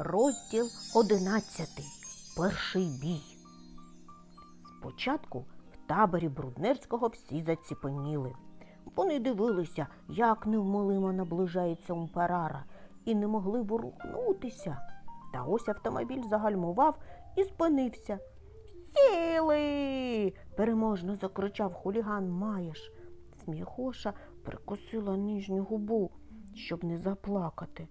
Розділ одинадцятий. Перший бій. Спочатку в таборі Бруднерського всі заціпеніли. Вони дивилися, як невмолимо наближається Умпарара, і не могли ворухнутися. Та ось автомобіль загальмував і спинився. Сіли. переможно закричав хуліган Маєш. Сміхоша прикусила нижню губу, щоб не заплакати.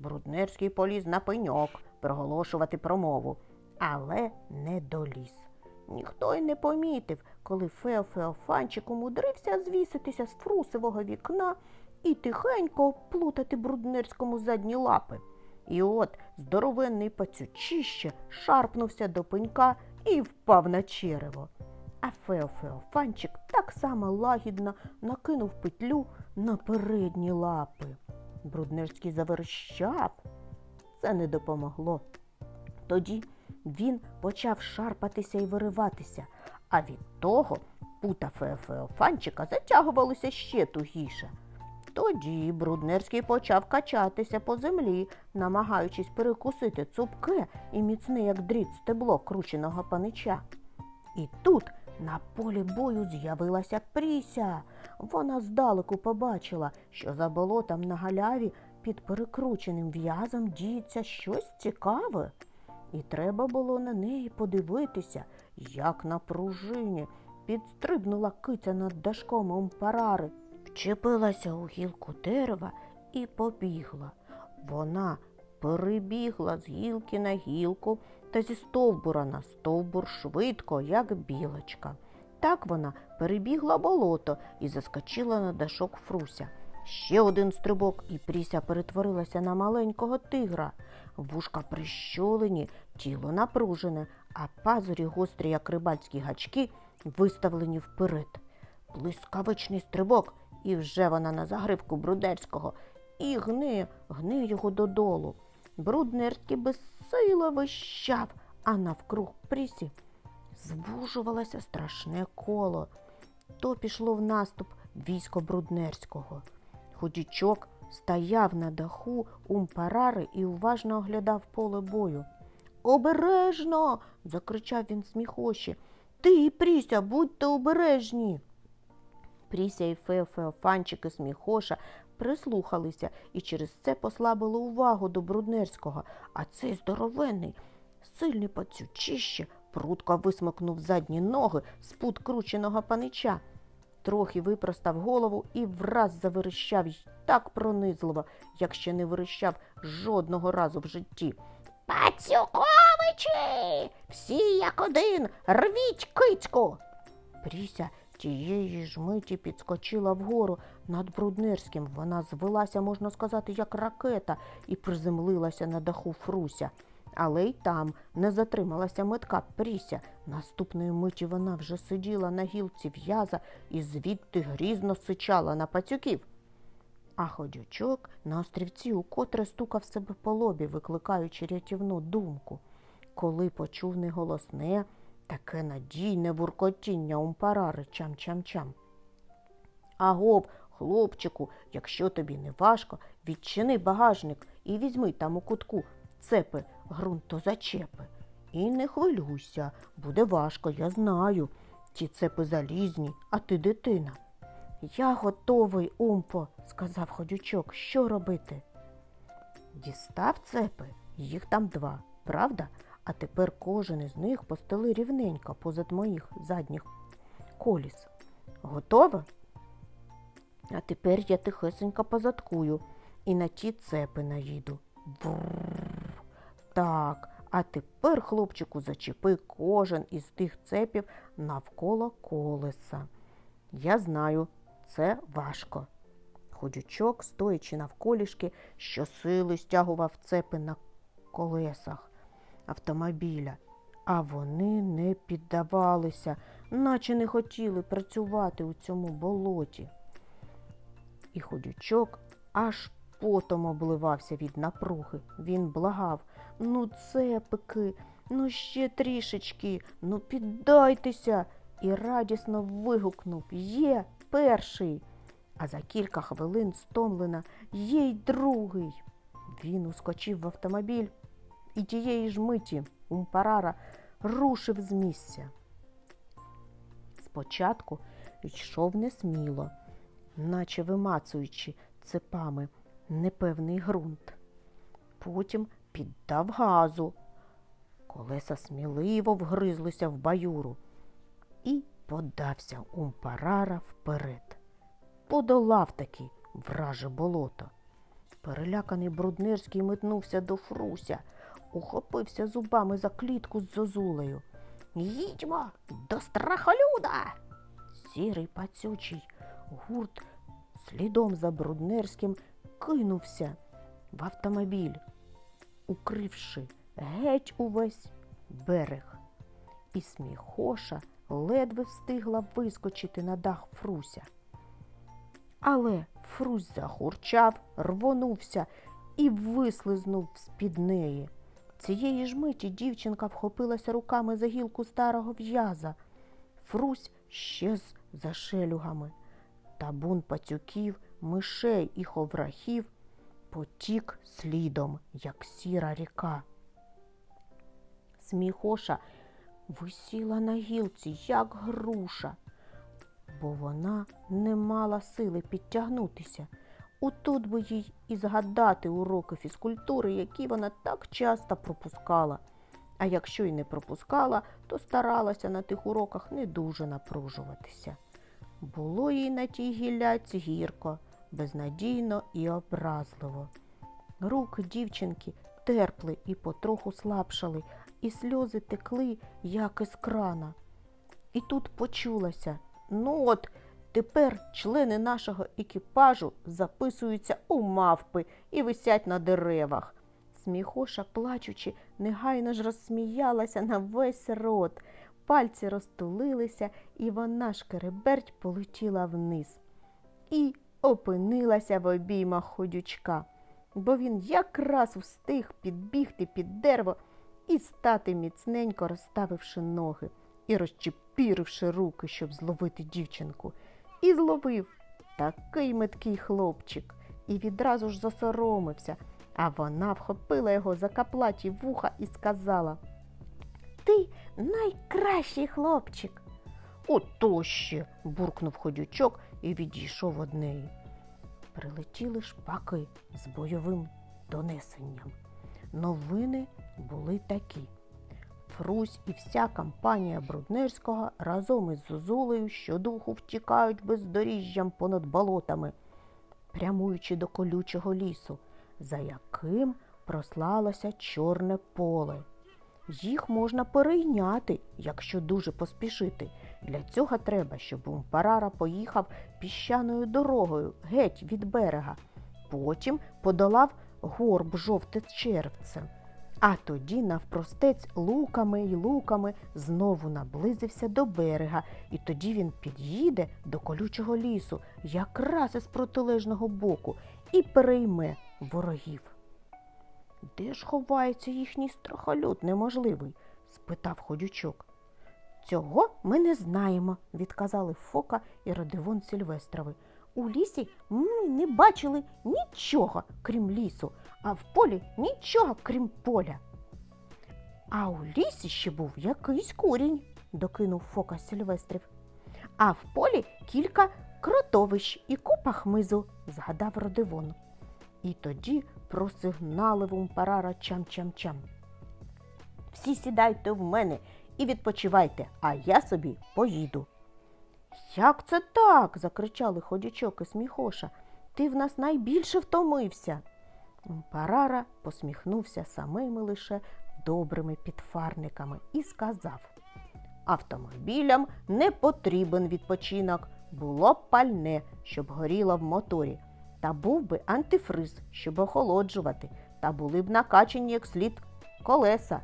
Бруднерський поліз на пеньок проголошувати промову, але не доліз. Ніхто й не помітив, коли Фео Феофанчик умудрився звіситися з фрусового вікна і тихенько плутати Бруднерському задні лапи. І от здоровенний пацючище шарпнувся до пенька і впав на черево. А Фео Феофанчик так само лагідно накинув петлю на передні лапи. Бруднерський заверщав. Це не допомогло. Тоді він почав шарпатися і вириватися, а від того пута Феофеофанчика затягувалися ще тугіше. Тоді Бруднерський почав качатися по землі, намагаючись перекусити цупке і міцне, як дріт стебло крученого панича. І тут на полі бою з'явилася Пріся. Вона здалеку побачила, що за болотом на галяві під перекрученим в'язом діється щось цікаве. І треба було на неї подивитися, як на пружині підстрибнула киця над дашком умпарари, вчепилася у гілку дерева і побігла. Вона перебігла з гілки на гілку та зі стовбура на стовбур швидко, як білочка. Так вона перебігла болото і заскочила на дашок Фруся. Ще один стрибок, і Пріся перетворилася на маленького тигра. Вушка прищолені, тіло напружене, а пазурі гострі, як рибальські гачки, виставлені вперед. Блискавичний стрибок, і вже вона на загривку Брудерського, і гне, гне його додолу. Бруднерський безсило вищав, а навкруг Прісі звужувалося страшне коло. То пішло в наступ військо Бруднерського. Худічок стояв на даху умпарари і уважно оглядав поле бою. Обережно. закричав він сміхощі. Ти і Пріся, будьте обережні. Пріся і Фео Феофанчик і сміхоша прислухалися і через це послабили увагу до Бруднерського, а цей здоровенний, сильний пацючище прутко висмикнув задні ноги з пут крученого панича трохи випростав голову і враз заверещав так пронизливо, як ще не верещав жодного разу в житті. Пацюковичі! Всі як один, рвіть кицьку. Пріся тієї ж миті підскочила вгору над Бруднерським. Вона звелася, можна сказати, як ракета, і приземлилася на даху Фруся. Але й там не затрималася метка Пріся. Наступної миті вона вже сиділа на гілці в'яза і звідти грізно сичала на пацюків. А ходючок на острівці укотре стукав себе по лобі, викликаючи рятівну думку. Коли почув неголосне, таке надійне буркотіння умпарари чам-чам-чам. Агов, хлопчику, якщо тобі не важко, відчини багажник і візьми там у кутку цепи ґрунтозачепи. І не хвилюйся, буде важко, я знаю. Ті цепи залізні, а ти дитина. Я готовий, Умпо, сказав ходючок. Що робити? Дістав цепи, їх там два, правда? А тепер кожен із них постели рівненько позад моїх задніх коліс. Готова? А тепер я тихесенько позадкую і на ті цепи наїду. Бррр. Так, а тепер, хлопчику, зачепи кожен із тих цепів навколо колеса. Я знаю, це важко. Ходючок, стоячи навколішки, щосили стягував цепи на колесах автомобіля, а вони не піддавалися, наче не хотіли працювати у цьому болоті. І ходючок аж потом обливався від напруги. Він благав Ну, цепики, ну ще трішечки, ну піддайтеся. І радісно вигукнув Є перший. А за кілька хвилин стомлена є й другий. Він ускочив в автомобіль і тієї ж миті Умпарара рушив з місця. Спочатку йшов несміло, наче вимацуючи цепами непевний ґрунт. Потім піддав газу. Колеса сміливо вгризлися в баюру і подався Умпарара вперед. Подолав таки враже болото. Переляканий Бруднирський метнувся до Фруся, ухопився зубами за клітку з зозулею. Їдьмо до страхолюда. Сірий пацючий гурт слідом за Бруднерським кинувся в автомобіль, укривши геть увесь берег. І сміхоша ледве встигла вискочити на дах Фруся. Але Фрусь захурчав, рвонувся і вислизнув з-під неї. Цієї ж миті дівчинка вхопилася руками за гілку старого в'яза. Фрусь щез за шелюгами. Табун пацюків, мишей і ховрахів потік слідом, як сіра ріка. Сміхоша висіла на гілці, як груша, бо вона не мала сили підтягнутися. Отут би їй і згадати уроки фізкультури, які вона так часто пропускала. А якщо й не пропускала, то старалася на тих уроках не дуже напружуватися. Було їй на тій гілляці гірко, безнадійно і образливо. Руки дівчинки терпли і потроху слабшали, і сльози текли, як із крана. І тут почулася ну от тепер члени нашого екіпажу записуються у мавпи і висять на деревах. Сміхоша, плачучи, негайно ж розсміялася на весь рот. Пальці розтулилися, і вона шкереберть полетіла вниз. І опинилася в обіймах ходючка, бо він якраз встиг підбігти під дерево і стати міцненько розставивши ноги і розчепіривши руки, щоб зловити дівчинку. І зловив такий меткий хлопчик, і відразу ж засоромився, а вона вхопила його за каплаті вуха і сказала Ти найкращий хлопчик. Ото ще. буркнув ходючок і відійшов од неї. Прилетіли шпаки з бойовим донесенням. Новини були такі. Фрусь і вся компанія Бруднерського разом із Зозулею щодуху втікають бездоріжжям понад болотами, прямуючи до колючого лісу, за яким прослалося чорне поле. Їх можна перейняти, якщо дуже поспішити. Для цього треба, щоб Умпарара поїхав піщаною дорогою геть від берега, потім подолав горб жовте червце. А тоді навпростець луками й луками знову наблизився до берега, і тоді він під'їде до колючого лісу, якраз із протилежного боку, і перейме ворогів. Де ж ховається їхній страхолюд неможливий? спитав ходючок. Цього ми не знаємо, відказали Фока і Радивон Сільвестрови. У лісі ми не бачили нічого, крім лісу, а в полі нічого, крім поля. А у лісі ще був якийсь курінь, докинув Фока Сільвестрів. А в полі кілька кротовищ і купа хмизу, згадав Родивон. І тоді просигналив Умпарара чам-чам-чам. Всі сідайте в мене і відпочивайте, а я собі поїду. Як це так? закричали ходячок і сміхоша. Ти в нас найбільше втомився. Парара посміхнувся самими лише добрими підфарниками і сказав Автомобілям не потрібен відпочинок, було б пальне, щоб горіло в моторі, та був би антифриз, щоб охолоджувати, та були б накачані як слід колеса.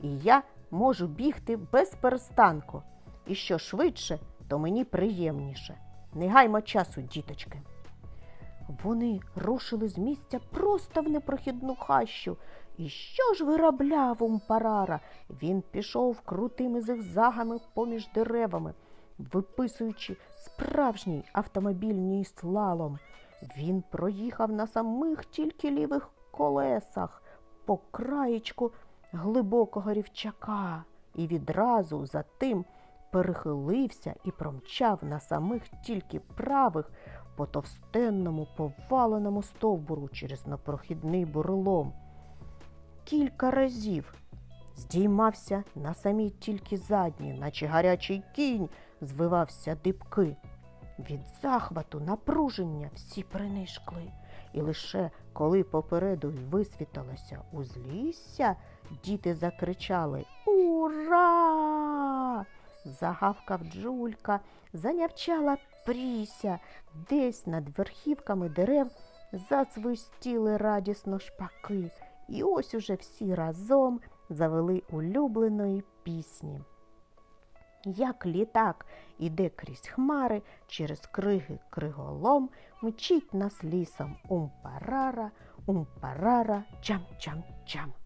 І я можу бігти без перестанку. І що швидше, то мені приємніше. Не гаймо часу, діточки. Вони рушили з місця просто в непрохідну хащу. І що ж виробляв Умпарара? Він пішов крутими зигзагами поміж деревами, виписуючи справжній автомобільний слалом. Він проїхав на самих тільки лівих колесах по краєчку глибокого рівчака і відразу за тим перехилився і промчав на самих тільки правих по товстенному поваленому стовбуру через непрохідний бурелом. Кілька разів здіймався на самі тільки задні, наче гарячий кінь звивався дибки. Від захвату, напруження всі принишкли, і лише коли попереду висвіталося узлісся, діти закричали Ура! Загавкав Джулька, занявчала Пріся, десь над верхівками дерев засвистіли радісно шпаки, і ось уже всі разом завели улюбленої пісні. Як літак іде крізь хмари, через криги криголом, мчить нас лісом умпарара, умпарара, чам-чам-чам.